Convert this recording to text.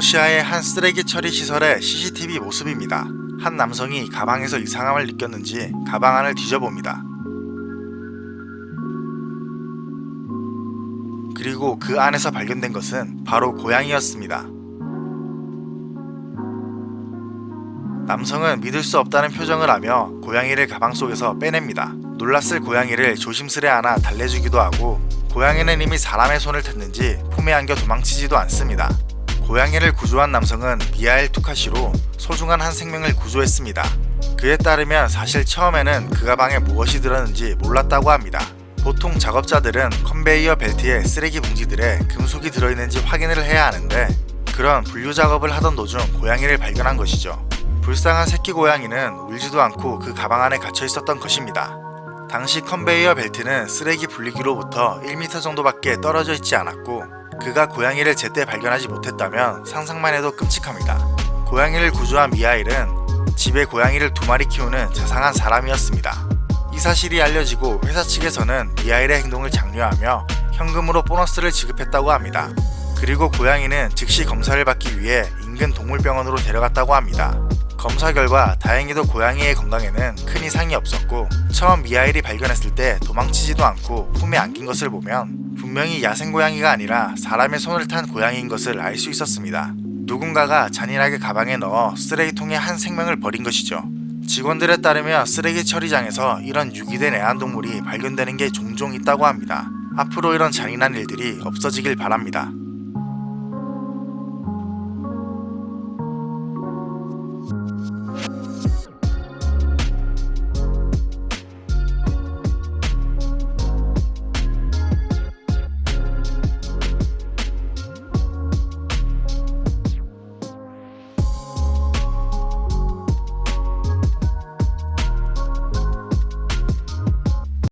러시아의 한 쓰레기 처리 시설의 CCTV 모습입니다. 한 남성이 가방에서 이상함을 느꼈는지 가방 안을 뒤져봅니다. 그리고 그 안에서 발견된 것은 바로 고양이였습니다. 남성은 믿을 수 없다는 표정을 하며 고양이를 가방 속에서 빼냅니다. 놀랐을 고양이를 조심스레 안아 달래주기도 하고 고양이는 이미 사람의 손을 탔는지 품에 안겨 도망치지도 않습니다. 고양이를 구조한 남성은 미하일 투카시로 소중한 한 생명을 구조했습니다. 그에 따르면 사실 처음에는 그 가방에 무엇이 들었는지 몰랐다고 합니다. 보통 작업자들은 컨베이어 벨트에 쓰레기 봉지들에 금속이 들어있는지 확인을 해야 하는데 그런 분류 작업을 하던 도중 고양이를 발견한 것이죠. 불쌍한 새끼 고양이는 울지도 않고 그 가방 안에 갇혀 있었던 것입니다. 당시 컨베이어 벨트는 쓰레기 분리기로부터 1m 정도밖에 떨어져 있지 않았고 그가 고양이를 제때 발견하지 못했다면 상상만 해도 끔찍합니다. 고양이를 구조한 미하일은 집에 고양이를 두 마리 키우는 자상한 사람이었습니다. 이 사실이 알려지고 회사 측에서는 미하일의 행동을 장려하며 현금으로 보너스를 지급했다고 합니다. 그리고 고양이는 즉시 검사를 받기 위해 인근 동물병원으로 데려갔다고 합니다. 검사 결과 다행히도 고양이의 건강에는 큰 이상이 없었고 처음 미하일이 발견했을 때 도망치지도 않고 품에 안긴 것을 보면 분명히 야생 고양이가 아니라 사람의 손을 탄 고양이인 것을 알 수 있었습니다. 누군가가 잔인하게 가방에 넣어 쓰레기통에 한 생명을 버린 것이죠. 직원들에 따르면 쓰레기 처리장에서 이런 유기된 애완동물이 발견되는 게 종종 있다고 합니다. 앞으로 이런 잔인한 일들이 없어지길 바랍니다.